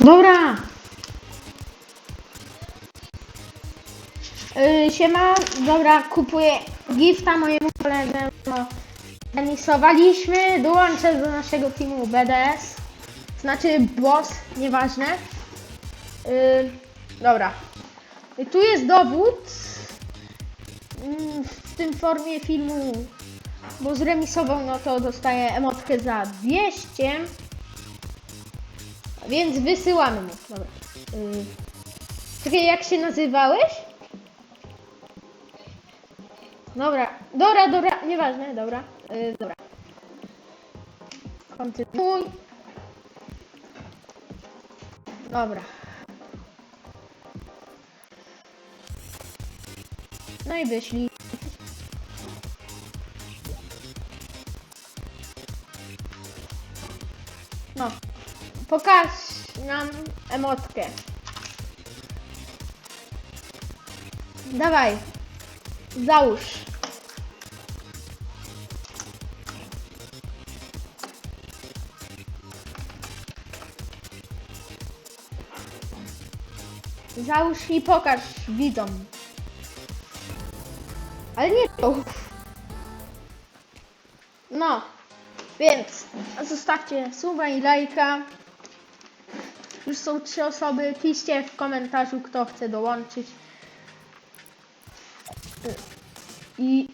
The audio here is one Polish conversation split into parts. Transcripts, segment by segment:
Dobra. Yy, siema, dobra, kupuję gifta mojemu koledze. No, emisowaliśmy, dołączę do naszego teamu BDS. Znaczy boss, nieważne. Yy, dobra. I tu jest dowód mm, w tym formie filmu, bo zremisował, no to dostaje emotkę za 200. Więc wysyłamy mu. Dobra. Yy. Czekaj, jak się nazywałeś? Dobra, dobra, dobra, nieważne, dobra. Yy, dobra. Kontynuuj. Dobra. No i wyszli. No. Pokaż nam emotkę. Dawaj. Załóż. Załóż i pokaż widzom. Ale nie to. No. Więc zostawcie suba i lajka. Już są trzy osoby. Piszcie w komentarzu, kto chce dołączyć. I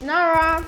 nara.